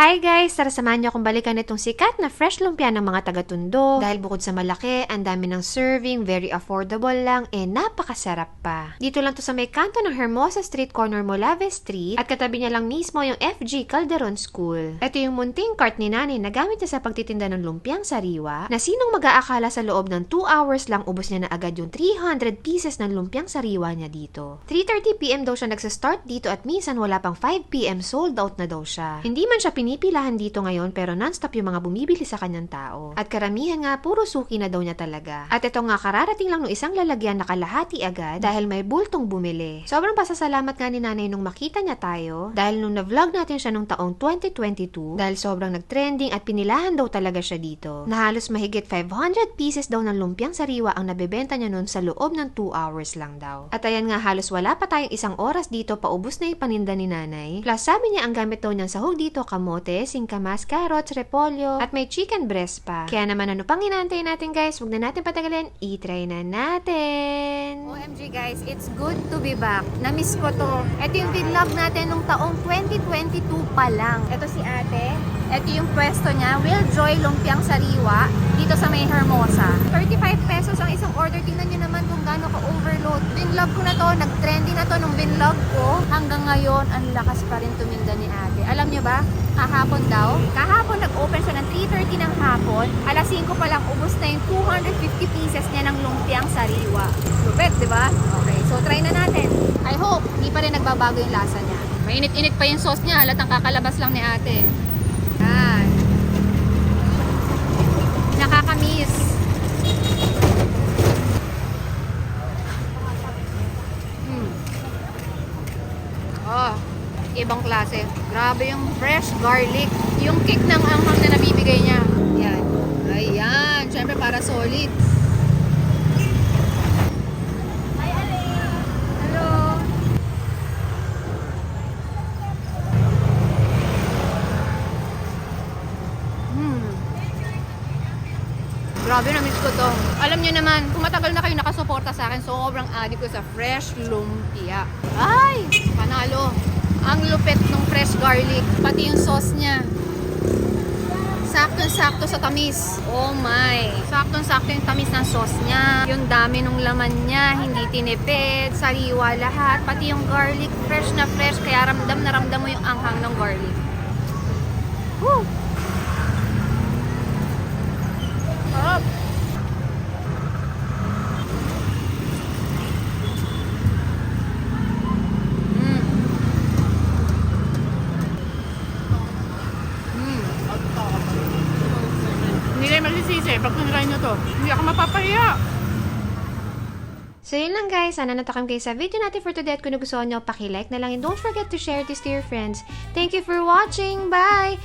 Hi guys! Tara samahan niyo akong balikan itong sikat na fresh lumpia ng mga taga-tundo. Dahil bukod sa malaki, ang dami ng serving, very affordable lang, eh napakasarap pa. Dito lang to sa may kanto ng Hermosa Street Corner Molave Street at katabi niya lang mismo yung FG Calderon School. Ito yung munting cart ni nanay na gamit niya sa pagtitinda ng lumpiang sariwa na sinong mag-aakala sa loob ng 2 hours lang ubos niya na agad yung 300 pieces ng lumpiang sariwa niya dito. 3.30pm daw siya nagsa-start dito at minsan wala pang 5pm sold out na daw siya. Hindi man siya pinipilahan dito ngayon pero non-stop yung mga bumibili sa kanyang tao. At karamihan nga puro suki na daw niya talaga. At ito nga kararating lang ng isang lalagyan na kalahati agad dahil may bultong bumili. Sobrang pasasalamat nga ni nanay nung makita niya tayo dahil nung na-vlog natin siya nung taong 2022 dahil sobrang nag-trending at pinilahan daw talaga siya dito. Na halos mahigit 500 pieces daw ng lumpiang sariwa ang nabebenta niya nun sa loob ng 2 hours lang daw. At ayan nga halos wala pa tayong isang oras dito paubos na yung paninda ni nanay. Plus sabi niya ang gamit daw niyang sahog dito kamote, singkamas, carrots, repolyo, at may chicken breast pa. Kaya naman ano pang hinantay natin guys, wag na natin patagalin, i-try na natin! OMG guys, it's good to be back. Namiss ko to. Ito yung vlog natin nung taong 2022 pa lang. Ito si ate. Ito yung pwesto niya. Will Joy Lumpiang Sariwa dito sa may Hermosa. 35 pesos ang isang order. Tingnan niyo naman kung gaano ka-overload. Binlog ko na to. Nag-trending na to nung binlog ko. Hanggang ngayon, ang lakas pa rin tuminda ni ate. Alam niyo ba? Kahapon daw. Kahapon nag-open siya ng 3.30 ng hapon. Alas 5 pa lang ubos na yung 250 pieces niya ng lumpiang sariwa. Lupet, di ba? Okay, so try na natin. I hope, hindi pa rin nagbabago yung lasa niya. Mainit-init pa yung sauce niya. Halatang kakalabas lang ni ate. Yan. Nakakamiss. Mm. Oh, ibang klase. Grabe yung fresh garlic. Yung kick ng anghang na nabibigay niya. Yan. Ayan. Siyempre para solid. Hello. Hmm. Grabe, na-miss ko to. Alam niyo naman, kung matagal na kayo nakasuporta sa akin, sobrang addict ko sa fresh lumpia. Ay! Panalo. Ang lupit ng fresh garlic. Pati yung sauce niya. Sakto-sakto sa tamis. Oh my. Sakto-sakto yung tamis ng sauce niya. Yung dami ng laman niya. Hindi tinipid. Sariwa lahat. Pati yung garlic. Fresh na fresh. Kaya ramdam na ramdam mo yung anghang ng garlic. Woo! Magsisisi pag tinry nyo to. Hindi ako mapapahiya. So yun lang guys, sana natakam kayo sa video natin for today at kung nagustuhan nyo, pakilike na lang and don't forget to share this to your friends. Thank you for watching! Bye!